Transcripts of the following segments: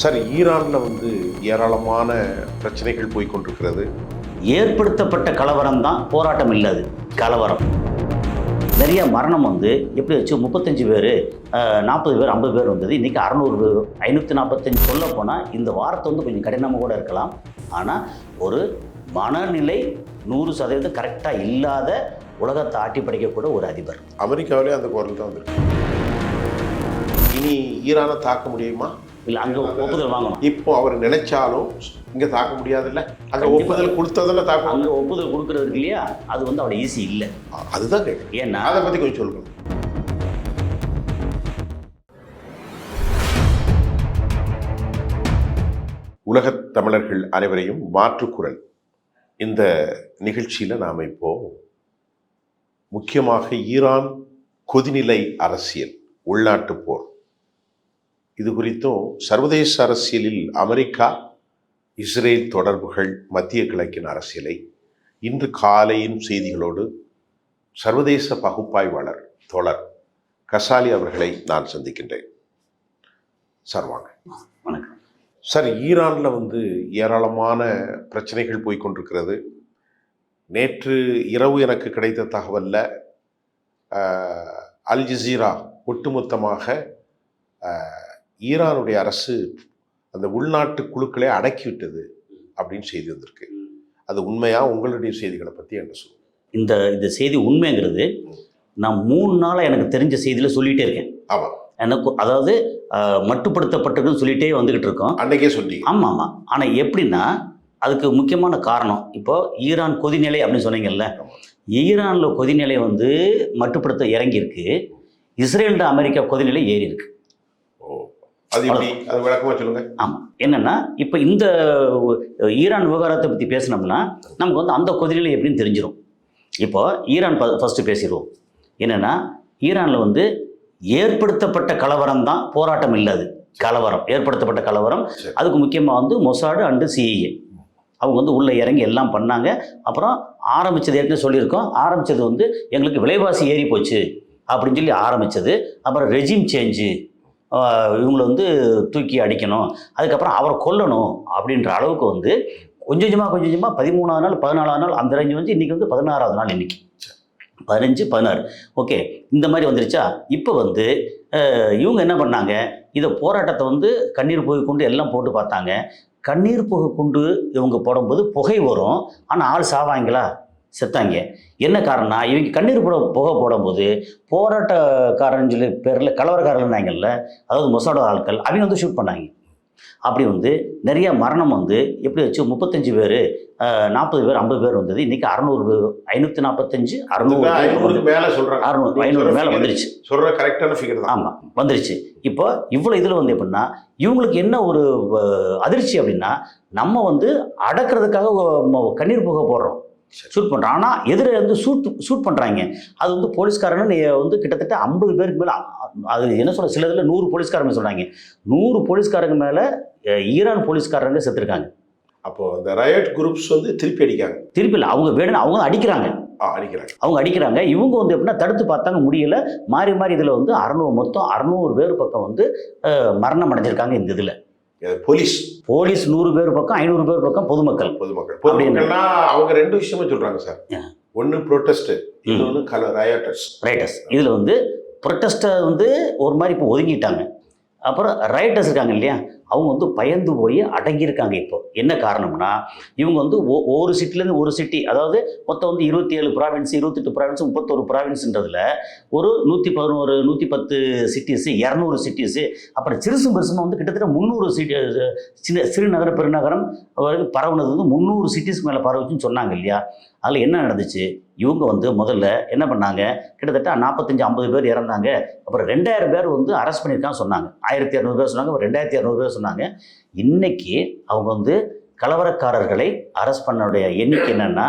Sir ஈரானில் வந்து ஏராளமான பிரச்சனைகள் போய் கொண்டிருக்கிறது ஏற்படுத்தப்பட்ட கலவரம் தான் போராட்டம் இல்லாது கலவரம். நிறைய மரணம் வந்து எப்படி வச்சு முப்பத்தஞ்சு பேர் நாற்பது பேர் ஐம்பது பேர் வந்தது. இன்றைக்கி அறநூறு ஐநூற்றி நாற்பத்தஞ்சு சொல்ல போனால் இந்த வார்த்தை வந்து கொஞ்சம் கடினமாக கூட இருக்கலாம். ஆனால் ஒரு மனநிலை நூறு சதவீதம் கரெக்டாக இல்லாத உலகத்தை ஆட்டி படைக்கக்கூட ஒரு அதிபர். அமெரிக்காவிலே அந்த குரல் தான் வந்திருக்கு. இனி ஈரானை தாக்க முடியுமா? இல்லை அங்கே ஒப்புதல் வாங்கணும். இப்போ அவர் நினைச்சாலும் இங்க தாக்க முடியாதுல்ல? அங்க. ஒப்புதல் கொடுத்ததில் தாக்க அங்கே ஒப்புதல் கொடுக்குறது இருக்கு இல்லையா? அது வந்து அவ்வளோ ஈஸி இல்லை. அதுதான் கேட்குறேன் ஏன்னா அதை பத்தி கொஞ்சம் சொல்லுங்க. உலகத் தமிழர்கள் அனைவரையும் மாற்றுக்குரல். இந்த நிகழ்ச்சியில நாம இப்போ முக்கியமாக ஈரான் கொதிநிலை அரசியல் உள்நாட்டு போர். இது குறித்தும் சர்வதேச அரசியலில் அமெரிக்கா இஸ்ரேல் தொடர்புகள் மத்திய கிழக்கின் அரசியலை இன்று காலையின் செய்திகளோடு சர்வதேச பகுப்பாய்வாளர் தோழர் கசாலி அவர்களை நான் சந்திக்கின்றேன். சார் வாங்க. வணக்கம். சார் ஈரானில் வந்து ஏராளமான பிரச்சனைகள் போய் கொண்டிருக்கிறது. நேற்று இரவு எனக்கு கிடைத்த தகவலில் அல் ஜசீரா ஒட்டுமொத்தமாக ஈரானுடைய அரசு அந்த உள்நாட்டு குழுக்களை அடக்கிவிட்டது அப்படின்னு செய்தி வந்திருக்கு. அது உண்மையா? உங்களுடைய செய்திகளை பற்றி என்ன சொல்லுங்க இந்த இந்த செய்தி உண்மைங்கிறது நான் மூணு நாளாக எனக்கு தெரிஞ்ச செய்தியில் சொல்லிகிட்டே இருக்கேன். ஆமாம் எனக்கு அதாவது மட்டுப்படுத்தப்பட்டிருக்குன்னு சொல்லிகிட்டே வந்துக்கிட்டு இருக்கோம். அன்னைக்கே சொன்னீங்க ஆமாம் ஆமாம் ஆனால் எப்படின்னா அதுக்கு முக்கியமான காரணம் இப்போ ஈரான் கொதிநிலை அப்படின்னு சொன்னீங்கல்ல. ஈரானில் கொதிநிலை வந்து மட்டுப்படுத்த இறங்கியிருக்கு. இஸ்ரேல்ட அமெரிக்கா கொதிநிலை ஏறி இருக்கு ஓ அது எப்படி? அது விளக்கமாக சொல்லுங்க. ஆமாம் என்னென்னா இப்போ இந்த ஈரான் விவகாரத்தை பற்றி பேசினோம்னா நமக்கு வந்து அந்த கொதிநிலை எப்படின்னு தெரிஞ்சிடும் இப்போ ஈரான் ஃபஸ்ட்டு பேசிடுவோம். என்னென்னா ஈரானில் வந்து ஏற்படுத்தப்பட்ட கலவரம் தான் போராட்டம் இல்லாது கலவரம் ஏற்படுத்தப்பட்ட கலவரம். அதுக்கு முக்கியமாக வந்து மொசாடு அண்டு சிஐஏ. அவங்க வந்து உள்ளே இறங்கி எல்லாம் பண்ணாங்க. அப்புறம் ஆரம்பித்தது ஏற்கனவே சொல்லியிருக்கோம். ஆரம்பித்தது வந்து எங்களுக்கு விலைவாசி ஏறி போச்சு. அப்படின்னு சொல்லி ஆரம்பித்தது அப்புறம் ரெஜிம் சேஞ்சு. இவங்களை வந்து தூக்கி அடிக்கணும். அதுக்கப்புறம் அவரை கொல்லணும் அப்படின்ற அளவுக்கு வந்து கொஞ்சம் கொஞ்சமாக கொஞ்சம் கொஞ்சமாக பதிமூணாவது நாள் பதினாலாவது நாள் அந்த ரேஞ்சு வந்து இன்றைக்கி வந்து பதினாறாவது நாள் இன்றைக்கி பதினஞ்சு பதினாறு. ஓகே இந்த மாதிரி வந்துருச்சா? இப்போ வந்து இவங்க என்ன பண்ணாங்க? இதை போராட்டத்தை வந்து கண்ணீர் புகை கொண்டு எல்லாம் போட்டு பார்த்தாங்க. கண்ணீர் புகை கொண்டு இவங்க போடும்போது புகை வரும். ஆனால் ஆள் சாவாங்களா? செத்தாங்க. என்ன காரணம்னா இவங்க கண்ணீர் புட புகை போடும்போது போராட்டக்காரன் சொல்லி பேரில் கலவரக்காரர்கள்னாங்கல்ல அதாவது மொசாடோ ஆட்கள் அவங்க வந்து ஷூட் பண்ணாங்க. அப்படி வந்து நிறைய மரணம் வந்து எப்படி வச்சு முப்பத்தஞ்சு பேர் நாற்பது பேர் ஐம்பது பேர் வந்தது. இன்றைக்கி அறநூறு ஐநூற்றி நாற்பத்தஞ்சு அறநூறு ஐநூறுக்கு மேலே சொல்கிறாங்க அறுநூறு ஐநூறு மேலே வந்துருச்சு. சொல்கிற கரெக்டான ஃபிகர் தான். ஆமாம் வந்துருச்சு. இப்போ இவ்வளோ இதில் வந்து எப்படின்னா இவங்களுக்கு என்ன ஒரு அதிர்ச்சி அப்படின்னா நம்ம வந்து அடக்கிறதுக்காக கண்ணீர் புகை போடுறோம். ஷூட் பண்ணுறோம் ஆனால் எதிர வந்து ஷூட் ஷூட் பண்ணுறாங்க அது வந்து போலீஸ்காரங்க நீ வந்து கிட்டத்தட்ட ஐம்பது பேருக்கு மேலே அது என்ன சொல்ல சில இதில் நூறு போலீஸ்காரங்க சொல்கிறாங்க நூறு போலீஸ்காரங்க மேலே ஈரான் போலீஸ்காரங்க செத்துருக்காங்க. அப்போ அந்த ரயட் குரூப்ஸ் வந்து திருப்பி அடிக்காங்க திருப்பி இல்லை. அவங்க வேணும்னு அவங்க அடிக்கிறாங்க. அடிக்கிறாங்க. அவங்க அடிக்கிறாங்க. இவங்க வந்து எப்படின்னா தடுத்து பார்த்தாங்க முடியல. மாறி மாறி இதில் வந்து அறநூறு மொத்தம் அறநூறு பேர் பக்கம் வந்து மரணம் அடைஞ்சிருக்காங்க இந்த இதில். இது போலீஸ். போலீஸ் நூறு பேர் பக்கம் ஐநூறு பேர் பக்கம் பொதுமக்கள். பொதுமக்கள். பொதுமக்கள்னா அவங்க ரெண்டு விஷயமா சொல்றாங்க சார். ஆ. ஒன்னு ப்ரொட்டஸ்ட் இன்னொன்னு கல ரயட்டர்ஸ் ரைட்டர்ஸ் இதில் வந்து ப்ரொட்டஸ்ட்டை வந்து ஒரு மாதிரி இப்போ ஒதுங்கிட்டாங்க. அப்புறம் ரைட்டர்ஸ் இருக்காங்க இல்லையா? அவங்க வந்து பயந்து போய் அடங்கியிருக்காங்க இப்போ. என்ன காரணம்னா இவங்க வந்து ஒ- ஒரு சிட்டிலேருந்து ஒரு சிட்டி அதாவது மொத்தம் வந்து இருபத்தி ஏழு ப்ராவின்ஸ் இருபத்தெட்டு ப்ராவின்ஸ் முப்பத்தொரு ப்ராவின்ஸ்ன்றதில் ஒரு நூற்றி பதினோரு நூற்றி பத்து சிட்டிஸு இரநூறு சிட்டிஸு அப்புறம் சிறுசும் பெருசுமா வந்து கிட்டத்தட்ட முந்நூறு சிட்டி சின்ன சிறுநகர பெருநகரம் வரைக்கும் பரவுனது வந்து முந்நூறு சிட்டிஸ்க்கு மேலே பரவுச்சுன்னு சொன்னாங்க இல்லையா? அதில் என்ன நடந்துச்சு? இவங்க வந்து முதல்ல என்ன பண்ணாங்க? கிட்டத்தட்ட நாற்பத்தஞ்சு ஐம்பது பேர் இறந்தாங்க. அப்புறம் ரெண்டாயிரம் பேர் வந்து அரெஸ்ட் பண்ணியிருக்கான்னு சொன்னாங்க. ஆயிரத்தி இரநூறு பேர் சொன்னாங்க ரெண்டாயிரத்தி இரநூறு பேர் சொன்னாங்க. இன்னைக்கு அவங்க வந்து கலவரக்காரர்களை அரெஸ்ட் பண்ணடைய எண்ணிக்கை என்னன்னா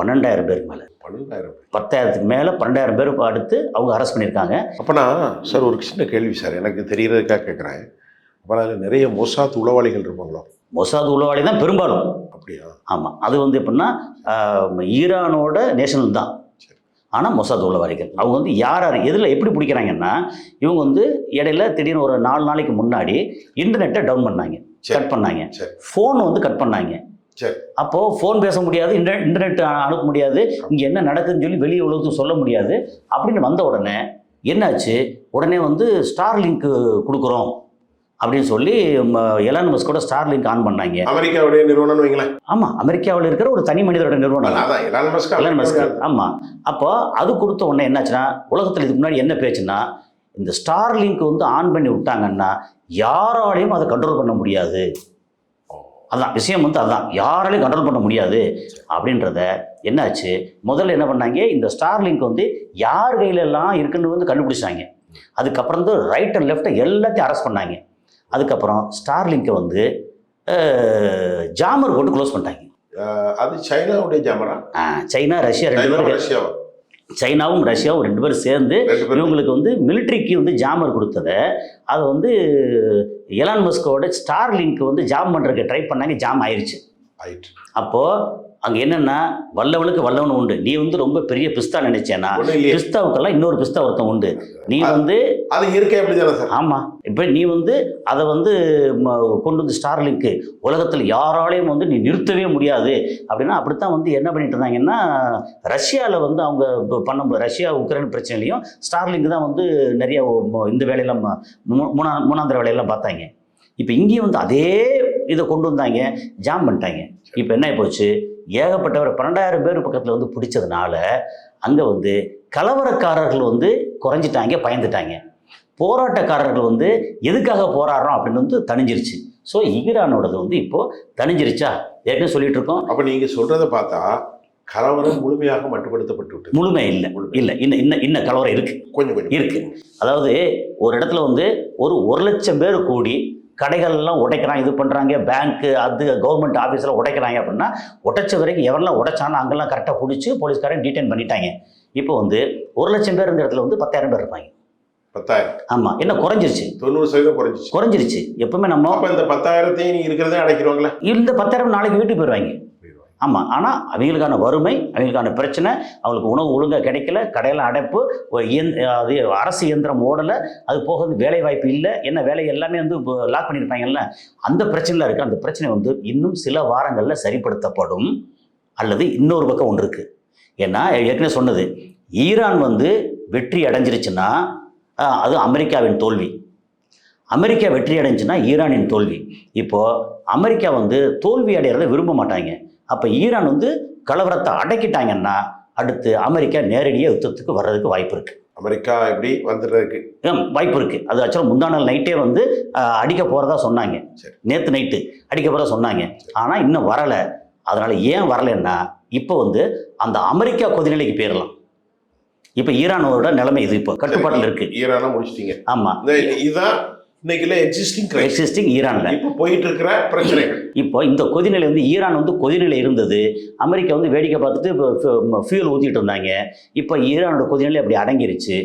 பன்னெண்டாயிரம் பேருக்கு மேலே. பன்னெண்டாயிரம் பேர். பத்தாயிரத்துக்கு மேலே பன்னெண்டாயிரம் பேர் அடுத்து அவங்க அரெஸ்ட் பண்ணியிருக்காங்க. அப்பனா சார் ஒரு சின்ன கேள்வி சார். எனக்கு தெரியறதுக்காக கேட்குறேன் அப்போ அதில் நிறைய மொசாத் உளவாளிகள் இருப்பாங்களோ? மொசாத் உளவாளி தான் பெரும்பாலும். அப்படியா? ஆமாம் அது வந்து எப்படின்னா ஈரானோட நேஷனல் தான். ஆனால் மொசாத் உள்ளவாதிகள் அவங்க வந்து யார் யார் எதில் எப்படி பிடிக்கிறாங்கன்னா இவங்க வந்து இடையில திடீர்னு ஒரு நாலு நாளைக்கு முன்னாடி இன்டர்நெட்டை டவுன் பண்ணாங்க. கட் பண்ணாங்க சரி. ஃபோன் வந்து கட் பண்ணாங்க சரி. அப்போது ஃபோன் பேச முடியாது இன்டர் இன்டர்நெட் அனுப்ப முடியாது இங்கே என்ன நடக்குதுன்னு சொல்லி வெளியே உலகத்துக்கு சொல்ல முடியாது அப்படின்னு வந்த உடனே என்னாச்சு உடனே வந்து ஸ்டார் லிங்க் கொடுக்குறோம் அப்படின்னு சொல்லி எலான் மஸ்கோட ஸ்டார் லிங்க் ஆன் பண்ணாங்க. அமெரிக்காவுடைய நிறுவனம்னு வைங்களேன். ஆமாம் அமெரிக்காவில் இருக்கிற ஒரு தனி மனிதரோட நிறுவனம் எலான் மஸ்க் எலான் மஸ்க் ஆமாம் அப்போ அது கொடுத்த உடனே என்னாச்சுன்னா உலகத்தில் இதுக்கு முன்னாடி என்ன பேச்சுன்னா இந்த ஸ்டார் லிங்க் வந்து ஆன் பண்ணி விட்டாங்கன்னா யாராலையும் அதை கண்ட்ரோல் பண்ண முடியாது. அதான் விஷயம் வந்து அதான். யாராலையும் கண்ட்ரோல் பண்ண முடியாது. அப்படின்றத என்னாச்சு? முதல்ல என்ன பண்ணாங்க? இந்த ஸ்டார் லிங்க் வந்து யார் கையில எல்லாம் இருக்குன்னு வந்து கண்டுபிடிச்சாங்க. அதுக்கப்புறம் வந்து ரைட் அண்ட் லெஃப்ட்டை எல்லாத்தையும் அரெஸ்ட் பண்ணாங்க. அதுக்கப்புறம் ஸ்டார் லிங்கை வந்து ஜாமர் போட்டு க்ளோஸ் பண்ணிட்டாங்க. அது சைனாவுடைய ஜாமரா சைனா ரஷ்யா ரெண்டு பேரும் ரஷ்யாவா? சைனாவும் ரஷ்யாவும் ரெண்டு பேரும் சேர்ந்து இவங்களுக்கு வந்து மிலிட்ரிக்கு வந்து ஜாமர் கொடுத்ததை அதை வந்து எலான் மஸ்கோட ஸ்டார் லிங்க் வந்து ஜாம் பண்ணுறதுக்கு ட்ரை பண்ணாங்க ஜாம் ஆயிடுச்சு ஆயிட்டு. அப்போது அங்கே என்னென்னா வல்லவனுக்கு வல்லவன் உண்டு. நீ வந்து ரொம்ப பெரிய பிஸ்தா நினைச்சேன்னா பிஸ்தாவுக்கெல்லாம் இன்னொரு பிஸ்தா ஒருத்தன் உண்டு. நீ வந்து அது இயற்கை அப்படிதானே சார்? ஆமாம் இப்போ நீ வந்து அதை வந்து கொண்டு வந்து ஸ்டார் லிங்க்கு உலகத்தில் யாராலையும் வந்து நீ நிறுத்தவே முடியாது. அப்படின்னா அப்படித்தான் வந்து என்ன பண்ணிட்டு இருந்தாங்கன்னா ரஷ்யாவில் வந்து அவங்க பண்ணும்போது ரஷ்யா உக்ரைன் பிரச்சனையிலையும் ஸ்டார் லிங்க் தான் வந்து நிறைய இந்த வேலையெல்லாம் மூணா மூணாந்திர வேலையெல்லாம் பார்த்தாங்க. இப்போ இங்கேயும் வந்து அதே இதை கொண்டு வந்தாங்க ஜாம் பண்ணிட்டாங்க. இப்போ என்ன போச்சு? ஏகப்பட்டவர் பன்னெண்டாயிரம் பேர் பக்கத்தில் வந்து பிடிச்சதுனால அங்கே வந்து கலவரக்காரர்கள் வந்து குறைஞ்சிட்டாங்க பயந்துட்டாங்க. போராட்டக்காரர்கள் வந்து எதுக்காக போராடுறோம் அப்படின்னு வந்து தணிஞ்சிருச்சு. ஸோ ஈரானோடது வந்து இப்போது தணிஞ்சிருச்சா? ஏற்கனவே சொல்லிட்டு இருக்கோம் அப்ப நீங்க சொல்றத பார்த்தா கலவரம் முழுமையாக மட்டுப்படுத்தப்பட்டு முழுமை இல்லை. இல்லை. இன்னும் இன்னும் இன்னும் கலவரம் இருக்குது கொஞ்சம் கொஞ்சம். இருக்கு. அதாவது ஒரு இடத்துல வந்து ஒரு ஒரு லட்சம் பேர் கூடி கடைகள்லாம் உடைக்கிறாங்க இது பண்ணுறாங்க பேங்க்கு அது கவர்மெண்ட் ஆஃபீஸில் உடைக்கிறாங்க அப்படின்னா உடைச்ச வரைக்கும் எவரெல்லாம் உடைச்சானோ அங்கெல்லாம் கரெக்டாக பிடிச்சி போலீஸ்காரன் டீடைன் பண்ணிட்டாங்க. இப்போ வந்து ஒரு லட்சம் பேர் இருந்த இடத்துல வந்து பத்தாயிரம் பேர் இருப்பாங்க. பத்தாயிரம். ஆமாம் என்ன குறைஞ்சிருச்சு? தொண்ணூறு சதவீதம் குறைஞ்சிச்சு குறைஞ்சிருச்சு. எப்பவுமே நம்ம இந்த பத்தாயிரத்தையும் இருக்கிறதே அடைக்கிறவங்களே இந்த பத்தாயிரம் நாளைக்கு வீட்டுக்கு போயிடுவாங்க ஆமாம் ஆனால் அவங்களுக்கான வறுமை அவங்களுக்கான பிரச்சனை அவங்களுக்கு உணவு ஒழுங்காக கிடைக்கல கடையில் அடைப்பு அது அரசு இயந்திரம் ஓடலை அது போக வந்து வேலை வாய்ப்பு இல்லை என்ன வேலை எல்லாமே வந்து லாக் பண்ணியிருப்பாங்கல்ல அந்த பிரச்சனையில் இருக்குது அந்த பிரச்சனை வந்து இன்னும் சில வாரங்களில் சரிப்படுத்தப்படும். அல்லது இன்னொரு பக்கம் ஒன்று இருக்குது ஏன்னா ஏற்கனவே சொன்னது ஈரான் வந்து வெற்றி அடைஞ்சிருச்சுன்னா அது அமெரிக்காவின் தோல்வி. அமெரிக்கா வெற்றி அடைஞ்சுன்னா ஈரானின் தோல்வி. இப்போது அமெரிக்கா வந்து தோல்வி அடையிறத விரும்ப மாட்டாங்க. அப்போ ஈரான் வந்து கலவரத்தை அடக்கிட்டாங்கன்னா அடுத்து அமெரிக்கா நேரடியாக யுத்தத்துக்கு வர்றதுக்கு வாய்ப்பு இருக்குது அமெரிக்கா எப்படி வந்துடுறதுக்கு வாய்ப்பு இருக்குது அது ஆக்சுவலாக முந்தா நாள் நைட்டே வந்து அடிக்க போகிறதா சொன்னாங்க. நேற்று நைட்டு அடிக்க போகிறதா சொன்னாங்க. ஆனால் இன்னும் வரலை. அதனால் ஏன் வரலைன்னா இப்போ வந்து அந்த அமெரிக்கா கொதிநிலைக்கு போயிடலாம் இப்போ ஈரானோட நிலைமை இது இப்போ. கட்டுப்பாட்டில் இருக்குது ஈரானா முடிச்சிட்டீங்க. ஆமாம் இதுதான் இன்னைக்குல எக்ஸிஸ்டிங் எக்ஸிஸ்டிங் ஈரானில். இப்போ போயிட்டு இருக்கிற பிரச்சனைகள். இப்போ இந்த கொதிநிலை வந்து ஈரான் வந்து கொதிநிலை இருந்தது. அமெரிக்கா வந்து வேடிக்கை பார்த்துட்டு ஃபியூல் ஊற்றிட்டு இருந்தாங்க. இப்போ ஈரானோட கொதிநிலை அப்படி அடங்கிருச்சு.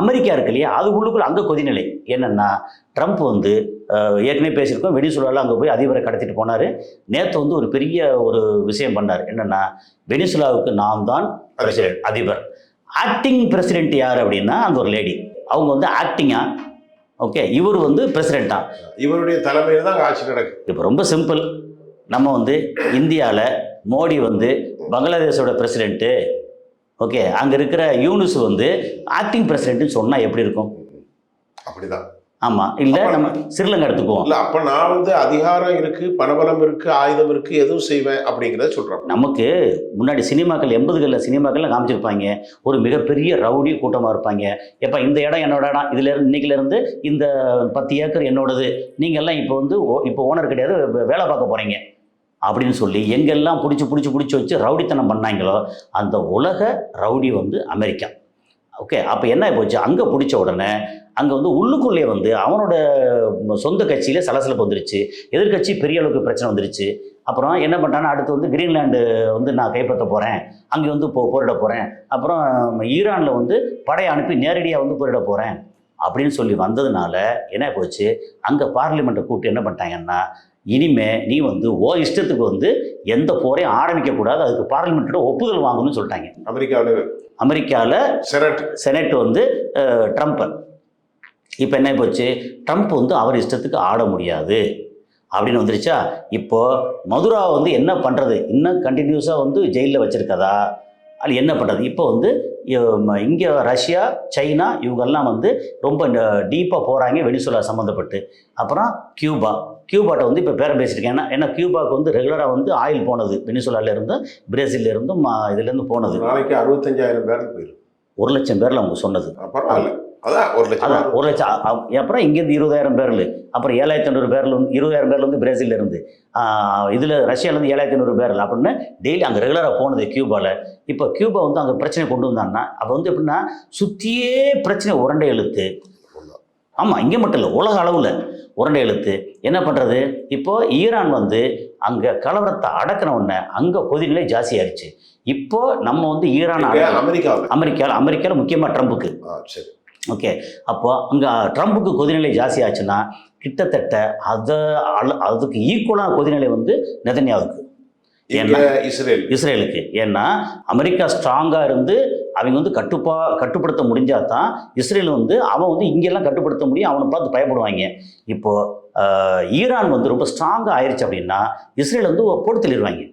அமெரிக்கா இருக்கு இல்லையா? அது உள்ளுக்குள்ள அங்கே கொதிநிலை. என்னென்னா ட்ரம்ப் வந்து ஏற்கனவே பேசியிருக்கோம் வெனிசுலாவில் அங்கே போய் அதிபரை கடத்திட்டு போனார். நேற்று வந்து ஒரு பெரிய ஒரு விஷயம் பண்ணார். என்னென்னா வெனிசுலாவுக்கு நான் தான் அதிபர். ஆக்டிங் பிரசிடென்ட் யார் அப்படின்னா அந்த ஒரு லேடி அவங்க வந்து ஆக்டிங்கா ஓகே இவர் வந்து பிரசிடெண்ட்டா இவருடைய தலைமையில தான் ஆட்சி நடக்குது. இப்போ ரொம்ப சிம்பிள் நம்ம வந்து இந்தியாவில் மோடி வந்து பங்களாதேஷோட பிரசிடெண்ட்டு ஓகே அங்கே இருக்கிற யூனுஸ் வந்து ஆக்டிங் பிரசிடென்ட்னு சொன்னால் எப்படி இருக்கும்? அப்படிதான். ஆமாம் இல்லை நம்ம ஸ்ரீலங்கா எடுத்துக்குவோம். இல்ல அப்ப நான் வந்து அதிகாரம் இருக்கு பணபலம் இருக்கு ஆயுதம் இருக்கு எதுவும் செய்வேன் அப்படிங்கறத சொல்றேன் நமக்கு முன்னாடி சினிமாக்கள் எண்பதுகளில் சினிமாக்கள்ல காமிச்சிருப்பாங்க. ஒரு மிகப்பெரிய ரவுடி கூட்டமாக இருப்பாங்க. எப்போ இந்த இடம் என்னோட இடம் இதுல இருந்து இன்னைக்குல இருந்து இந்த பத்து ஏக்கர் என்னோடது நீங்க எல்லாம் இப்போ வந்து இப்போ ஓனர் கிடையாது வேலை பார்க்க போறீங்க. அப்படின்னு சொல்லி எங்கெல்லாம் பிடிச்சி பிடிச்சி பிடிச்சி வச்சு ரவுடித்தனம் பண்ணாங்களோ அந்த உலக ரவுடி வந்து அமெரிக்கா. ஓகே அப்போ என்ன போச்சு? அங்கே பிடிச்ச உடனே அங்கே வந்து உள்ளுக்குள்ளே வந்து அவனோட சொந்த கட்சியில் சலசலப்பு வந்துருச்சு. எதிர்க்கட்சி பெரிய அளவுக்கு பிரச்சனை வந்துருச்சு. அப்புறம் என்ன பண்ணிட்டான்னா அடுத்து வந்து கிரீன்லாண்டு வந்து நான் கைப்பற்ற போகிறேன் அங்கே வந்து போ போரிட போகிறேன் அப்புறம் ஈரானில் வந்து படையை அனுப்பி நேரடியாக வந்து போரிட போகிறேன் அப்படின்னு சொல்லி வந்ததுனால என்ன போச்சு அங்கே பார்லிமெண்ட்டை கூப்பிட்டு என்ன பண்ணிட்டாங்கன்னா இனிமே நீ வந்து ஓ இஷ்டத்துக்கு வந்து எந்த போரையும் ஆரம்பிக்கக்கூடாது அதுக்கு பார்லிமெண்ட்டோட ஒப்புதல் வாங்கணும்னு சொல்லிட்டாங்க. அமெரிக்காவில் அமெரிக்காவில் செனட். செனட் வந்து ட்ரம்ப். இப்போ என்ன போச்சு? ட்ரம்ப் வந்து அவர் இஷ்டத்துக்கு ஆட முடியாது. அப்படின்னு வந்துருச்சா? இப்போ மதுரா வந்து என்ன பண்ணுறது இன்னும் கண்டினியூஸாக வந்து ஜெயிலில் வச்சுருக்கதா? அது என்ன பண்ணுறது இப்போ வந்து இங்கே ரஷ்யா சைனா இவங்கெல்லாம் வந்து ரொம்ப டீப்பாக போகிறாங்க வெனிசுலா சம்மந்தப்பட்டு அப்புறம் கியூபா. கியூபாட்ட வந்து இப்போ பேரம் பேசியிருக்கேன் ஏன்னா ஏன்னா கியூபாவுக்கு வந்து ரெகுலராக வந்து ஆயில் போனது. வெனிசுலால இருந்தும் பிரேசில்ல இருந்தும் ம- இதுலேருந்து போனது. நாளைக்கு அறுபத்தஞ்சாயிரம் பேர் போயிடும் ஒரு லட்சம் பேரில் அவங்க சொன்னது. பரவாயில்ல. அதான் ஒரு லட்சம். அதான் ஒரு லட்சம். அப்புறம் இங்கேருந்து இருபதாயிரம் பேரில். அப்புறம் ஏழாயிரத்தி ஐநூறு பேரில் வந்து இருபதாயிரம் பேர்ல வந்து பிரேசில்ல இருந்து இதில் ரஷ்யாவிலேருந்து ஏழாயிரத்தி ஐநூறு பேரில். அப்படின்னு டெய்லி அங்கே ரெகுலராக போனது கியூபாவில் இப்போ கியூபா வந்து அங்கே பிரச்சனை கொண்டு வந்தாங்கன்னா அப்போ வந்து எப்படின்னா சுற்றியே பிரச்சனை உரண்டை இழுத்து ஆமாம் இங்கே மட்டும் இல்லை உலக அளவில் உரண்டை இழுத்து என்ன பண்ணுறது இப்போ ஈரான் வந்து அங்கே கலவரத்தை அடக்கின உடனே அங்கே கொதிநிலை ஜாஸ்தியாயிருச்சு இப்போ நம்ம வந்து ஈரான் அடக்க- அமெரிக்காவில். அமெரிக்காவில் அமெரிக்காவில் முக்கியமாக ட்ரம்புக்கு. சரி. ஓகே அப்போ அங்கே ட்ரம்புக்கு கொதிநிலை ஜாஸ்தி ஆச்சுன்னா கிட்டத்தட்ட அதை அதுக்கு ஈக்குவலான கொதிநிலை வந்து நெதன்யாவுக்கு. இங்க இஸ்ரேல் இஸ்ரேலுக்கு. ஏன்னா அமெரிக்கா ஸ்ட்ராங்காக இருந்து அவங்க வந்து கட்டுப்பா கட்டுப்படுத்த முடிஞ்சால் தான் இஸ்ரேல் வந்து அவன் வந்து இங்கெல்லாம் கட்டுப்படுத்த முடியும் அவனை பார்த்து பயப்படுவாங்க. இப்போது ஈரான் வந்து ரொம்ப ஸ்ட்ராங்காக ஆயிடுச்சு அப்படின்னா இஸ்ரேல் வந்து போட்டு தள்ளிடுவாங்க.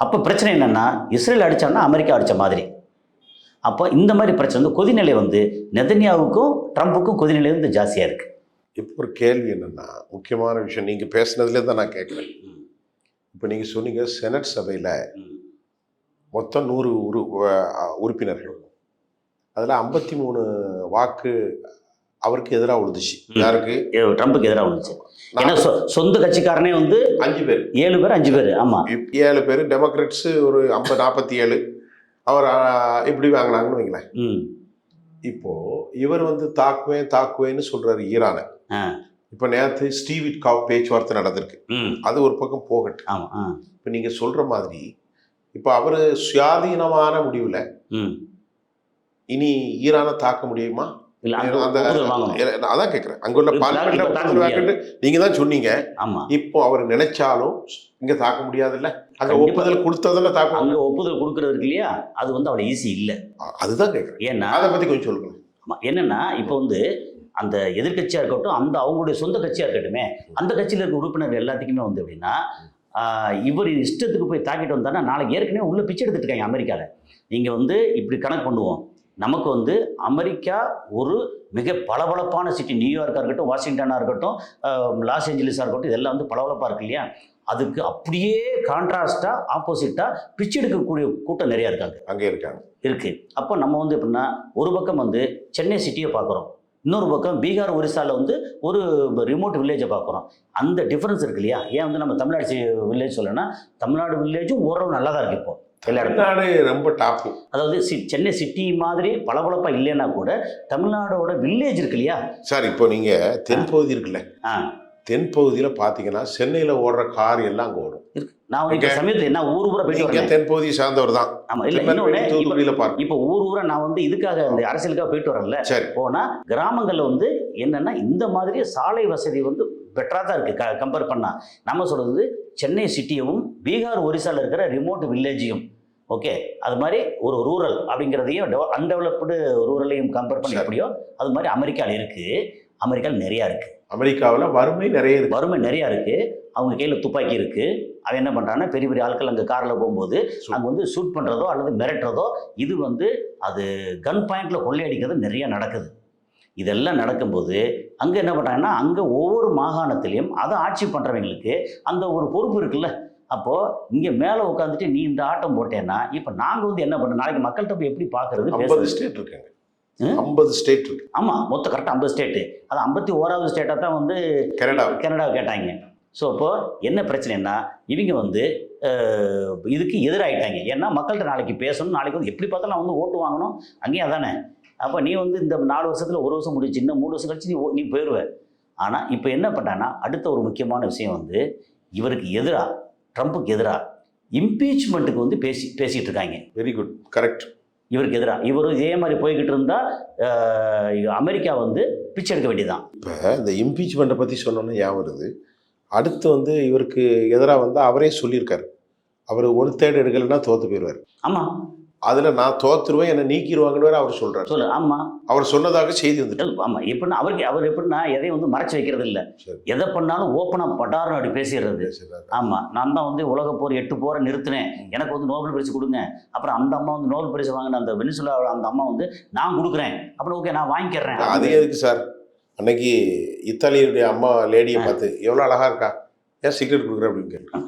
அப்போ பிரச்சனை என்னென்னா இஸ்ரேல் அடித்தான்னா அமெரிக்கா அடித்த மாதிரி. அப்போ இந்த மாதிரி பிரச்சனை வந்து கொதிநிலை வந்து நெதன்யாவுக்கும் ட்ரம்ப்புக்கும் கொதிநிலை வந்து ஜாஸ்தியாக இருக்குது இப்போ ஒரு கேள்வி என்னன்னா முக்கியமான விஷயம் நீங்க பேசுனதுல தான் நான் கேட்குறேன். இப்போ நீங்க சொன்னீங்க செனட் சபையில மொத்தம் நூறு உரு உறுப்பினர்கள். அதில் ஐம்பத்தி மூணு வாக்கு அவருக்கு எதிராக உழுதுச்சு ம். யாருக்கு? ட்ரம்ப்புக்கு எதிராக வந்துச்சு ஏன்னா சொந்த கட்சிக்காரனே வந்து அஞ்சு பேர். ஏழு பேர் அஞ்சு பேர் ஆமாம் ஏழு பேர். டெமோக்ராட்ஸ் ஒரு ஐம்பது நாற்பத்தி ஏழு. அவர் இப்படி வாங்கினாங்கன்னு வைங்களேன். ம். இப்போ இவர் வந்து தாக்குவேன் தாக்குவேன்னு சொல்றாரு ஈரானை. இப்போ நேற்று ஸ்டீவிட் காவ் பேச்சுவார்த்தை நடந்திருக்கு. அது ஒரு பக்கம் போகட்டும். ஆமாம் இப்போ நீங்க சொல்ற மாதிரி இப்போ அவர் சுயாதீனமான முடிவுல ம். இனி ஈரானை தாக்க முடியுமா? அதான் கேட்குறேன் அங்குள்ள வாங்கிட்டு நீங்க தான் சொன்னீங்க. ஆமாம் இப்போ அவர் நினைச்சாலும் இங்க தாக்க முடியாதுல்ல? அங்க. ஒப்புதல் கொடுத்ததில் தாக்க அங்கே ஒப்புதல் கொடுக்கறது இருக்கு இல்லையா? அது வந்து அவ்வளோ ஈஸி இல்லை. அதுதான் கேட்குறேன் ஏன்னா அதை பத்தி கொஞ்சம் சொல்லுங்க ஆமா, என்னன்னா இப்போ வந்து அந்த எதிர்க்கட்சியாக இருக்கட்டும் அந்த அவங்களுடைய சொந்த கட்சியாக இருக்கட்டுமே அந்த கட்சியில் இருக்க உறுப்பினர் எல்லாத்துக்குமே வந்து எப்படின்னா ஆஹ், இவர் இஷ்டத்துக்கு போய் தாக்கிட்டு வந்தாருன்னா நாளைக்கு ஏற்கனவே உள்ள பிச்சை எடுத்துட்டு இருக்காங்க அமெரிக்காவில் நீங்கள் வந்து இப்படி கணக்கு பண்ணுவோம். நமக்கு வந்து அமெரிக்கா ஒரு மிக பளபளப்பான சிட்டி நியூயார்க்காக இருக்கட்டும் வாஷிங்டனாக இருக்கட்டும் லாஸ் ஏஞ்சலிஸாக இருக்கட்டும் இதெல்லாம் வந்து பளபளப்பாக இருக்கு இல்லையா? அதுக்கு அப்படியே கான்ட்ராஸ்டாக ஆப்போசிட்டாக பிச்சை எடுக்கக்கூடிய கூட்டம் நிறையா இருக்காங்க அங்கே. இருக்காங்க. இருக்கு. அப்போ நம்ம வந்து எப்படின்னா ஒரு பக்கம் வந்து சென்னை சிட்டியை பார்க்குறோம். இன்னொரு பக்கம் பீகார் ஒரிசால வந்து ஒரு ரிமோட் வில்லேஜை பார்க்குறோம். அந்த டிஃப்ரென்ஸ் இருக்கு இல்லையா? ஏன் வந்து நம்ம தமிழ்நாடு வில்லேஜ் சொல்லணும்னா தமிழ்நாடு வில்லேஜும் ஓரளவு நல்லா தான் இருக்கு இப்போ. எல்லா இடத்துலையும் தமிழ்நாடு ரொம்ப டாப்பு. அதாவது சி சென்னை சிட்டி மாதிரி பளபளப்பா இல்லைன்னா கூட தமிழ்நாடோட வில்லேஜ் இருக்கு இல்லையா? சார் இப்போ நீங்க தென்பகுதி இருக்குல்ல? தென்பகுதியில பாத்தீங்கன்னா சென்னையில ஓடுற கார் எல்லாம் அங்க ஓடும். நான் இங்க- சமயத்தில் என்ன ஊர் ஊரா போயிட்டு வரேன். தென்பகுதியை சார்ந்தவர் தான். ஆமாம் இல்லை இன்னொன்று தூத்துக்குடியில பார்க்க இப்போ ஊர் ஊரா நான் வந்து இதுக்காக இந்த அரசியலுக்காக போயிட்டு வரேன்ல. சரி. போனால் கிராமங்களில் வந்து என்னென்னா இந்த மாதிரி சாலை வசதி வந்து பெட்டராக தான் இருக்குது க கம்பேர் பண்ணால் நம்ம சொல்கிறது சென்னை சிட்டியவும் பீகார் ஒரிசால இருக்கிற ரிமோட் வில்லேஜையும் ஓகே அது மாதிரி ஒரு ரூரல் அப்படிங்கிறதையும் டெவ அன்டெவலப்டு ரூரலையும் கம்பேர் பண்ணி. எப்படியோ அது மாதிரி அமெரிக்காவில் இருக்குது அமெரிக்காவில் நிறையா இருக்குது அமெரிக்காவுல வறுமை நிறைய இருக்கு. வறுமை நிறையா இருக்குது அவங்க கையில் துப்பாக்கி இருக்குது அவன் என்ன பண்ணுறான்னா பெரிய பெரிய ஆட்கள் அங்கே காரில் போகும்போது அங்கே வந்து ஷூட் பண்ணுறதோ அல்லது மிரட்டுறதோ இது வந்து அது கன் பாயிண்டில் கொள்ளையடிக்கிறது நிறைய நடக்குது. இதெல்லாம் நடக்கும்போது அங்கே என்ன பண்ணுறாங்கன்னா அங்கே ஒவ்வொரு மாகாணத்திலையும் அதை ஆட்சி பண்ணுறவங்களுக்கு அந்த ஒரு பொறுப்பு இருக்குல்ல? அப்போது இங்கே மேலே உட்காந்துட்டு நீ இந்த ஆட்டம் போட்டேன்னா இப்போ நாங்கள் வந்து என்ன பண்ணோம் நாளைக்கு மக்கள்கிட்ட போய் எப்படி பார்க்கறது ஐம்பது ஸ்டேட் இருக்குங்க? ஐம்பது ஸ்டேட் இருக்கு. ஆமாம் மொத்தம் கரெக்டாக ஐம்பது ஸ்டேட்டு அது ஐம்பத்தி ஓராவது ஸ்டேட்டாக தான் வந்து கனடா. கனடா கேட்டாங்க. ஸோ இப்போ என்ன பிரச்சனைன்னா இவங்க வந்து இதுக்கு எதிராயிட்டாங்க. ஏன்னா மக்கள்கிட்ட நாளைக்கு பேசணும். நாளைக்கு வந்து எப்படி பார்த்தாலும் வந்து ஓட்டு வாங்கணும். அங்கேயும் அதானே. அப்போ நீ வந்து இந்த நாலு வருஷத்தில் ஒரு வருஷம் முடிச்சு இன்னும் மூணு வருஷம் கழிச்சு நீ நீ போயிடுவ ஆனால் இப்போ என்ன பண்ணான்னா அடுத்த ஒரு முக்கியமான விஷயம் வந்து இவருக்கு எதிராக ட்ரம்ப்புக்கு எதிராக இம்பீச்மெண்ட்டுக்கு வந்து பேசி பேசிகிட்டு இருக்காங்க வெரி குட் கரெக்ட் இவருக்கு எதிராக இவரும் இதே மாதிரி போய்கிட்டு இருந்தால் அமெரிக்கா வந்து பிச்சை எடுக்க வேண்டியதுதான். இப்போ இந்த இம்பீச்மெண்ட்டை பற்றி சொன்னோன்னே ஞாபகம் வருது. அடுத்து வந்து இவருக்கு எதிராக வந்து அவரே சொல்லியிருக்காரு. அவர் ஒரு தேர்ட் எடுக்கலைன்னா தோத்து போயிடுவார். ஆமாம் அதுல நான் தோத்துருவேன் என்னை நீக்கிடுவாங்கன்னு வேற அவர் சொல்றாரு. சொல்லு ஆமா. அவர் சொன்னதாக செய்தி வந்துட்டு ஆமா எப்படின்னா அவருக்கு அவர் எப்படின்னா எதையும் வந்து மறைச்சு வைக்கிறது இல்ல. எதை பண்ணாலும் ஓப்பனா பட்டாரம் அப்படி பேசிடுறது. பேசுறாரு. ஆமா நான் தான் வந்து உலக போர் எட்டு போரை நிறுத்தினேன். எனக்கு வந்து நோபல் பரிசு கொடுங்க. அப்புறம் அந்த அம்மா வந்து நோபல் பரிசு வாங்கின அந்த வெனிசுலா அந்த அம்மா வந்து நான் கொடுக்குறேன். அப்புறம் ஓகே நான் வாங்கிக்கிறேன் அது எதுக்கு சார்? அன்னைக்கு இத்தாலியுடைய அம்மா லேடியை பார்த்து எவ்வளவு அழகா இருக்கா? ஏன் சிகரெட் கொடுக்குற? அப்படின்னு கேட்டான்.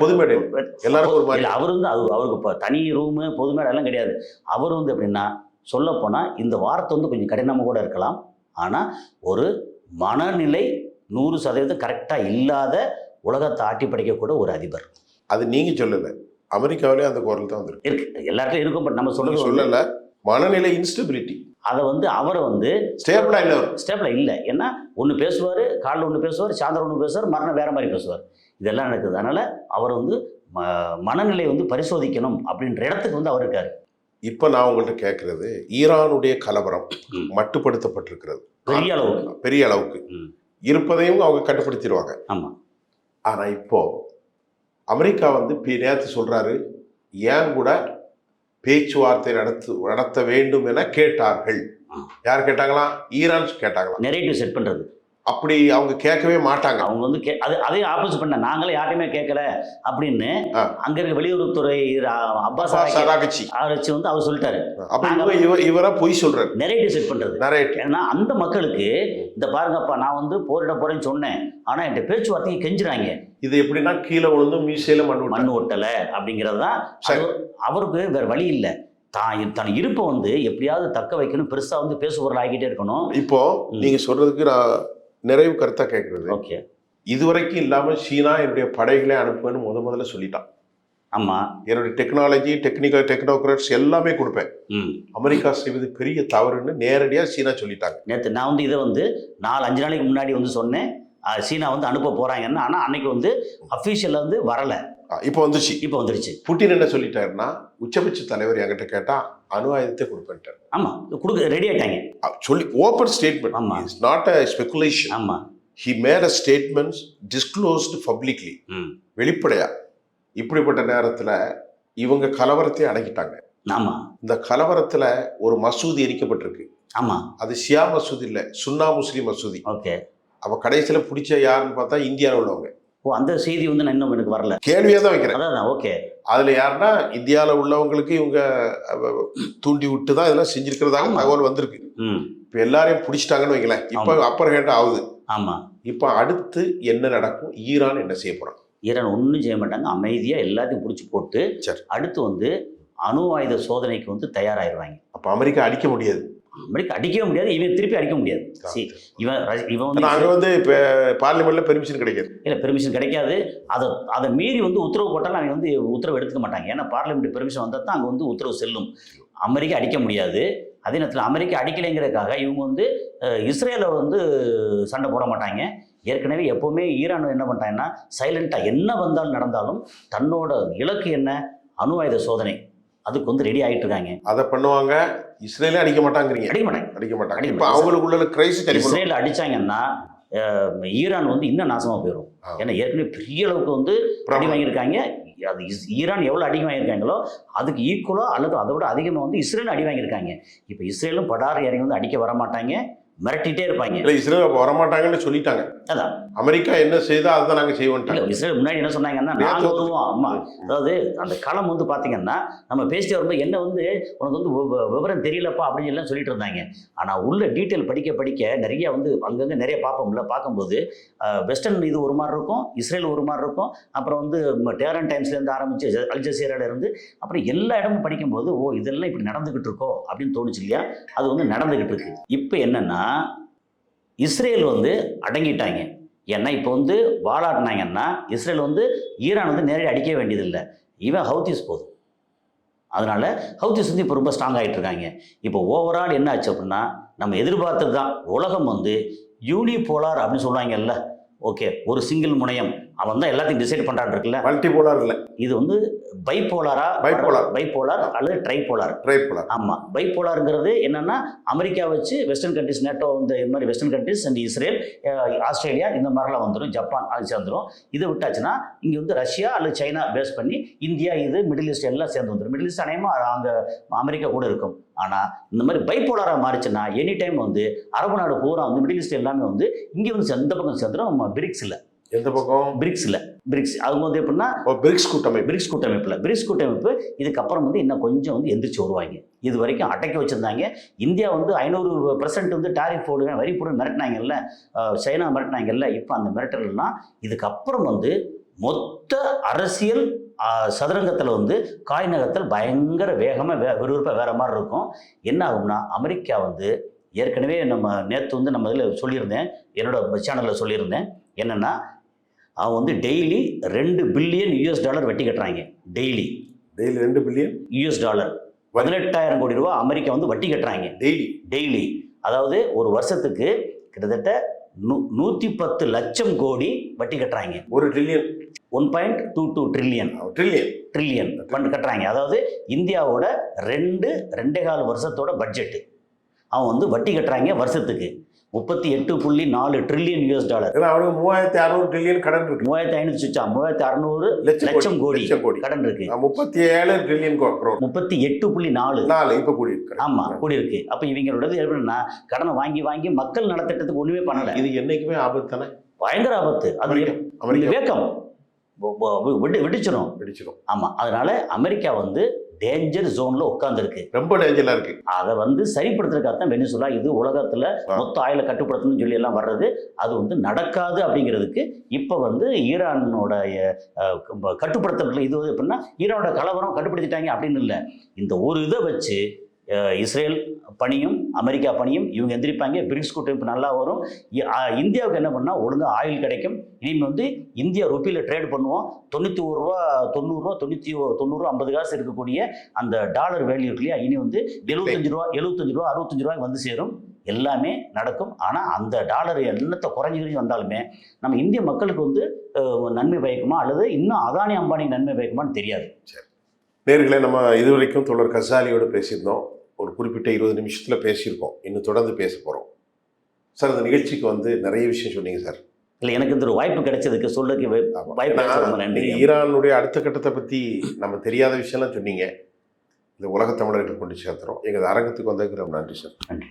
பொது மேடையில் எல்லாருக்கும் ஒரு மாதிரி. அவர் வந்து அது அவருக்கு இப்போ தனி ரூமு பொது மேடை எல்லாம் கிடையாது. அவர் வந்து எப்படின்னா சொல்லப்போனால் இந்த வார்த்தை வந்து கொஞ்சம் கடினமாக கூட இருக்கலாம். ஆனால் ஒரு மனநிலை நூறு சதவீதம் கரெக்டாக இல்லாத உலகத்தை ஆட்டி படைக்கக்கூட ஒரு அதிபர். அது நீங்க சொல்லல அமெரிக்காவிலே அந்த குரல் தான் வந்திருக்கு. இருக்கு. எல்லாருக்கும் இருக்கும் பட் நம்ம வந்து சொல்லல. மனநிலை இன்ஸ்டபிலிட்டி அதை வந்து அவரை வந்து ஸ்டேபிளா இல்ல ஸ்டேப்பில் இல்லை. ஏன்னா ஒன்று பேசுவார் காலைல ஒன்று பேசுவார் சாயந்தரம் ஒன்று பேசுவார் மறுநாள் வேற மாதிரி பேசுவார். இதெல்லாம் நடக்குது. அதனால் அவர் வந்து ம மனநிலை வந்து பரிசோதிக்கணும் அப்படின்ற இடத்துக்கு வந்து அவர் இருக்கார். இப்ப நான் உங்கள்ட்ட கேட்கறது ஈரானுடைய கலவரம். மட்டுப்படுத்தப்பட்டிருக்கிறது. பெரிய அளவுக்கு. பெரிய அளவுக்கு. இருப்பதையும் அவங்க கட்டுப்படுத்திடுவாங்க. ஆமாம் ஆனா இப்போ அமெரிக்கா வந்து நேத்து சொல்றாரு ஏன் கூட பேச்சுவார்த்தை நடத்து நடத்த வேண்டும் என கேட்டார்கள். யார் கேட்டாங்களா? ஈரான் கேட்டாங்களா? நெரேட்டிவ் செட் பண்ணுறது அப்படி அவங்க கேட்கவே மாட்டாங்க. அவங்க வந்து கே அது அதையும் ஆப்போசிட் பண்ண நாங்களே யார்ட்டையுமே கேட்கல அப்படின்னு. அங்க இருக்க வெளியுறவுத்துறை அப்பாஸ் சராகச்சி ஆராய்ச்சி வந்து அவர் சொல்லிட்டாரு. அப்ப இவ இவ இவரா பொய் சொல்றாரு. நெரேட்டிவ் செட் பண்றது. நரேட் ஏன்னா அந்த மக்களுக்கு இந்த பாருங்கப்பா நான் வந்து போரிட போறேன்னு சொன்னேன். ஆனா என்கிட்ட பேச்சுவார்த்தைக்கு கெஞ்சுறாங்க. இது எப்படின்னா கீழே விழுந்து மீசையில மண். மண் ஒட்டல அப்படிங்கிறது தான். அது அவருக்கு வேற வழி இல்லை. தான் தன் இருப்பை வந்து எப்படியாவது தக்க வைக்கணும். பெருசா வந்து பேசுபொருள் ஆகிட்டே இருக்கணும். இப்போ ம். நீங்க சொல்றதுக்கு நான் நிறைவு கருத்தா கேட்கறது ஓகே. இதுவரைக்கும் இல்லாம சீனா என்னுடைய படைகளை அனுப்புவேன்னு முத முதல்ல சொல்லிட்டான். ஆமா. என்னுடைய டெக்னாலஜி டெக்னிக்கல் டெக்னோக்ராட்ஸ் எல்லாமே கொடுப்பேன். அமெரிக்கா செய்வது பெரிய தவறுன்னு நேரடியா சீனா சொல்லிட்டாங்க. நேற்று நான் வந்து இதை வந்து நாலு அஞ்சு நாளைக்கு முன்னாடி வந்து சொன்னேன். சீனா வந்து அனுப்ப போறாங்கன்னு. ஆனால் அன்னைக்கு வந்து அஃபீஷியல் வந்து வரல. இப்போ வந்துச்சு இப்போ வந்துருச்சு. புட்டின் என்ன சொல்லிட்டாருன்னா உச்சபட்ச தலைவர் என்கிட்ட கேட்டா அணு ஆயுதத்தை கொடுப்பேன்ட்டார். ஆமா கொடுக்க ரெடி ஆயிட்டாங்க. சொல்லி ஓப்பன் ஸ்டேட்மெண்ட் ஆமா. இட்ஸ் நாட் அ ஸ்பெகுலேஷன் ஆமா. He made a statements disclosed publicly வெளிப்படையா. இப்படிப்பட்ட நேரத்துல இவங்க கலவரத்தை அடக்கிட்டாங்க. ஆமா. இந்த கலவரத்துல ஒரு மசூதி எரிக்கப்பட்டிருக்கு. ஆமா. அது ஷியா மசூதி இல்ல சுன்னா முஸ்லிம் மசூதி. ஓகே. அவ கடைசியில பிடிச்ச யாருன்னு பார்த்தா இந்தியாவில் உள்ளவங்க. ஓ அந்த செய்தி வந்து நான் இன்னும் எனக்கு வரல. கேள்வியா தான் வைக்கிறேன். அதான் ஓகே. அதுல யாருன்னா இந்தியாவில் உள்ளவங்களுக்கு இவங்க தூண்டி விட்டு தான் இதெல்லாம் செஞ்சிருக்கிறதாக. தகவல் வந்திருக்கு. இப்போ எல்லாரையும் பிடிச்சிட்டாங்கன்னு வைங்களேன். இப்போ அப்பர் ஹேண்ட் ஆகுது. ஆமா. இப்போ அடுத்து என்ன நடக்கும்? ஈரான் என்ன செய்ய போறாங்க? ஈரான் ஒன்றும் செய்ய மாட்டாங்க. அமைதியாக எல்லாத்தையும் பிடிச்சி போட்டு. அடுத்து வந்து அணு ஆயுத சோதனைக்கு வந்து தயாராகிடுவாங்க அப்ப அமெரிக்கா அடிக்க முடியாது. அமெரிக்கா அடிக்கவே முடியாது இவன் திருப்பி அடிக்க முடியாது. See, இவன் இவன் வந்து அங்க வந்து இப்போ பார்லிமெண்ட்ல பெர்மிஷன் கிடைக்காது. இல்லை பெர்மிஷன் கிடைக்காது. அதை அதை மீறி வந்து உத்தரவு போட்டாலும் அவங்க வந்து உத்தரவு எடுத்துக்க மாட்டாங்க. ஏன்னா பார்லிமெண்ட் பெர்மிஷன் வந்தால் தான் அங்கே வந்து உத்தரவு செல்லும். அமெரிக்கா அடிக்க முடியாது. அதே நேரத்தில் அமெரிக்கா அடிக்கலைங்கிறதுக்காக இவங்க வந்து இஸ்ரேலை வந்து சண்டை போட மாட்டாங்க. ஏற்கனவே எப்போவுமே ஈரான் என்ன பண்ணிட்டாங்கன்னா சைலண்ட்டாக என்ன வந்தாலும் நடந்தாலும் தன்னோட இலக்கு என்ன? அணு ஆயுத சோதனை. அதுக்கு வந்து ரெடி ஆகிட்டு இருக்காங்க. அதை பண்ணுவாங்க இஸ்ரேலே அடிக்க மாட்டாங்கிறீங்க. அடிக்க மாட்டாங்க. அடிக்க மாட்டாங்க. இப்போ. அவங்களுக்குள்ள கிரைசிஸ். இஸ்ரேல் அடிச்சாங்கன்னா அஹ், ஈரான் வந்து இன்னும் நாசமாக போயிடும். ஏன்னா ஏற்கனவே பெரிய அளவுக்கு வந்து அடி வாங்கியிருக்காங்க அது ஈரான் எவ்வளோ அடி வாங்கியிருக்காங்களோ அதுக்கு ஈக்குவலோ அல்லது அதை விட அதிகமாக வந்து இஸ்ரேல் அடி வாங்கியிருக்காங்க இப்போ இஸ்ரேலும் படார் இறங்கி வந்து அடிக்க வர மாட்டாங்க மிரட்டிட்டே இருப்பாங்க. இல்ல இஸ்ரேல் வரமாட்டாங்கன்னு சொல்லிட்டாங்க. அதான். அமெரிக்கா என்ன செய்தோ அதுதான் நாங்க செய்வோம்ட்டாங்க இல்லை இஸ்ரேல் முன்னாடி என்ன சொன்னாங்கன்னா நாங்கள் வருவோம் ஆமா. அதாவது அந்த களம் வந்து பார்த்தீங்கன்னா நம்ம பேசிட்டு வரும்போது என்ன வந்து உனக்கு வந்து விவரம் தெரியலப்பா அப்படின்னு எல்லாம் சொல்லிட்டு இருந்தாங்க. ஆனால் உள்ள டீட்டெயில் படிக்க படிக்க நிறைய வந்து அங்கங்கே நிறைய பார்ப்போம்ல பார்க்கும்போது வெஸ்டர்ன் இது ஒரு மாதிரி இருக்கும் இஸ்ரேல் ஒரு மாதிரி இருக்கும் அப்புறம் வந்து டேரன் டைம்ஸ்லேருந்து ஆரம்பித்து அல் ஜசீரால இருந்து அப்புறம் எல்லா இடமும் படிக்கும்போது ஓ இதெல்லாம் இப்படி நடந்துக்கிட்டு இருக்கோ அப்படின்னு தோணுச்சு இல்லையா? அது வந்து நடந்துக்கிட்டு இருக்கு. இப்போ என்னன்னா இஸ்ரேல் வந்து அடங்கிட்டாங்க. ஏன்னா இப்போ வந்து வாலாட்டினாங்கன்னா இஸ்ரேல் வந்து ஈரான் வந்து நேரடி அடிக்க வேண்டியதில்லை. இவன் ஹவுதிஸ் போதும் அதனால ஹவுதிஸ் வந்து இப்போ ரொம்ப ஸ்ட்ராங் ஆகிட்டு இருக்காங்க இப்போ ஓவரால் என்ன ஆச்சு அப்படின்னா நம்ம எதிர்பார்த்தது தான். உலகம் வந்து யூனிபோலார் அப்படின்னு சொல்லுவாங்கல்ல. ஓகே ஒரு சிங்கிள் முனையம். அவன் தான் எல்லாத்தையும் டிசைட் பண்ணுறான் இருக்குல்ல. மல்டி போலார் இல்லை. இது வந்து பைபோலாரா Bipolar. பைபோலார் அல்லது ட்ரைபோலார் ட்ரை போலார் ஆமாம் பைபோலாருங்கிறது என்னன்னா அமெரிக்கா வச்சு வெஸ்டர்ன் கண்ட்ரிஸ் நேட்டோ இந்த இது மாதிரி western countries and Israel Australia இந்த மாதிரிலாம் வந்துடும் ஜப்பான் அது சேர்ந்துடும் இதை விட்டாச்சுன்னா இங்கே வந்து ரஷ்யா அல்லது சைனா பேஸ் பண்ணி இந்தியா இது மிடில் ஈஸ்ட் எல்லாம் சேர்ந்து வந்துடும் மிடில் ஈஸ்ட் அநேகமாக அங்கே அமெரிக்கா கூட இருக்கும். ஆனால் இந்த மாதிரி பைபோலாராக மாறிச்சுன்னா எனி டைம் வந்து அரபு நாடு பூரா வந்து மிடில் ஈஸ்ட் எல்லாமே வந்து இங்கே வந்து எந்த பக்கம் சேர்ந்துடும் பிரிக்ஸில் எந்த பக்கம்? பிரிக்ஸில் பிரிக்ஸ் அவங்க வந்து எப்படின்னா பிரிக்ஸ் கூட்டமைப்பு. பிரிக்ஸ் கூட்டமைப்பில். பிரிக்ஸ் கூட்டமைப்பு இதுக்கப்புறம் வந்து இன்னும் கொஞ்சம் வந்து எந்திரிச்சு வருவாங்க. இது வரைக்கும் அடக்கி வச்சுருந்தாங்க. இந்தியா வந்து ஐநூறு பர்சன்ட் வந்து டாரிஃப் போடுவேன் வரி போடுவேன் மிரட்டினாங்கல்ல. சைனா மிரட்டினாங்கல்ல. இப்போ அந்த மிரட்டல்லாம் இதுக்கப்புறம் வந்து மொத்த அரசியல் சதுரங்கத்தில் வந்து காய் நகர்த்தல் பயங்கர வேகமாக வே விறுவிறுப்பாக வேற மாதிரி இருக்கும். என்ன ஆகும்னா அமெரிக்கா வந்து ஏற்கனவே நம்ம நேற்று வந்து நம்ம இதில் சொல்லியிருந்தேன் என்னோட சேனலில் சொல்லியிருந்தேன். என்னென்னா அவன் வந்து டெய்லி ரெண்டு பில்லியன் யூஎஸ் டாலர் வெட்டி கட்டுறாங்க டெய்லி டெய்லி ரெண்டு பில்லியன் யூஎஸ் டாலர் பதினெட்டாயிரம் கோடி ரூபா அமெரிக்கா வந்து வட்டி கட்டுறாங்க டெய்லி டெய்லி அதாவது ஒரு வருஷத்துக்கு கிட்டத்தட்ட நூ நூற்றி பத்து லட்சம் கோடி வட்டி கட்டுறாங்க. ஒரு trillion one point two two trillion trillion trillion fund கட்டுறாங்க. அதாவது இந்தியாவோட ரெண்டு ரெண்டே கால் வருஷத்தோட பட்ஜெட்டு அவன் வந்து வட்டி கட்டுறாங்க வருஷத்துக்கு. முப்பத்தி எட்டு புள்ளி நாலு ட்ரில்லியன் யூஎஸ் டாலர் ஏன்னா அவனுக்கு மூவாயிரத்தி அறுநூறு ட்ரில்லியன் கடன் இருக்கு. மூவாயிரத்தி ஐநூற்றி சுச்சா மூவாயிரத்தி அறுநூறு லட்சம் கோடி கோடி கடன் இருக்கு. முப்பத்தி ஏழு ட்ரில்லியன். முப்பத்தி எட்டு புள்ளி நாலு. நாலு இப்ப கூடி இருக்கு ஆமா கூடியிருக்கு. அப்ப இவங்களோடது எப்படின்னா கடனை வாங்கி வாங்கி மக்கள் நலத்திட்டத்துக்கு ஒண்ணுமே பண்ணல. இது என்னைக்குமே ஆபத்து தானே? பயங்கர ஆபத்து. அது வேக்கம். வ- வ- விட்டு விட்டுச்சிடும் வெடிச்சிடும் ஆமா அதனால அமெரிக்கா வந்து டேஞ்சர் ஜோன்ல உட்காந்துருக்கு ரொம்ப டேஞ்சரா இருக்கு. அதை வந்து சரிப்படுத்துறதுக்காக தான் வெனிசுலா இது உலகத்துல. மொத்த ஆயில கட்டுப்படுத்தணும்னு சொல்லி எல்லாம் வர்றது அது வந்து நடக்காது அப்படிங்கிறதுக்கு இப்போ வந்து ஈரானோட அஹ், க- கட்டுப்படுத்தல இது வந்து எப்படின்னா ஈரானோட கலவரம் கட்டுப்படுத்திட்டாங்க அப்படின்னு இல்லை. இந்த ஒரு இதை வச்சு இஸ்ரேல் பணியும் அமெரிக்கா பணியும் இவங்க எந்திரிப்பாங்க பிரிக்ஸ் கூட்டமைப்பு நல்லா வரும். இந்தியாவுக்கு என்ன பண்ணால் ஒழுங்காக ஆயில் கிடைக்கும். இனிமேல் வந்து இந்தியா ருப்பியில் ட்ரேட் பண்ணுவோம். தொண்ணூற்றி ஒரு ரூபா தொண்ணூறுரூவா தொண்ணூற்றி தொண்ணூறுரூவா ஐம்பது காசு இருக்கக்கூடிய அந்த டாலர் வேல்யூ இருக்கு இல்லையா? இனி வந்து எழுபத்தஞ்சு ரூபா எழுபத்தஞ்சு ரூபா அறுபத்தஞ்சு ரூபாய்க்கு வந்து சேரும். எல்லாமே நடக்கும். ஆனால் அந்த டாலர் என்னத்தை குறைஞ்சி குறைஞ்சி வந்தாலுமே நம்ம இந்திய மக்களுக்கு வந்து நன்மை பயக்குமா? அல்லது இன்னும் அதானி அம்பானி நன்மை பயக்குமான்னு தெரியாது. சரி. நேர்களை நம்ம இதுவரைக்கும் தொடர் கசாலியோடு பேசியிருந்தோம். ஒரு குறிப்பிட்ட இருபது நிமிஷத்துல பேசியிருக்கோம். இன்னும் தொடர்ந்து பேச போறோம். சார் இந்த நிகழ்ச்சிக்கு வந்து நிறைய விஷயம் சொன்னீங்க சார். இல்லை எனக்கு இந்த ஒரு வாய்ப்பு கிடைச்சதுக்கு சொல்லக்கு. வாய்ப்பு ஈரானுடைய அடுத்த கட்டத்தை பத்தி நம்ம தெரியாத விஷயம்லாம் சொன்னீங்க. இந்த உலக தமிழர்கள் கொண்டு சேர்த்துறோம். எங்க அரங்கத்துக்கு வந்ததுக்கு ரொம்ப நன்றி சார். நன்றி.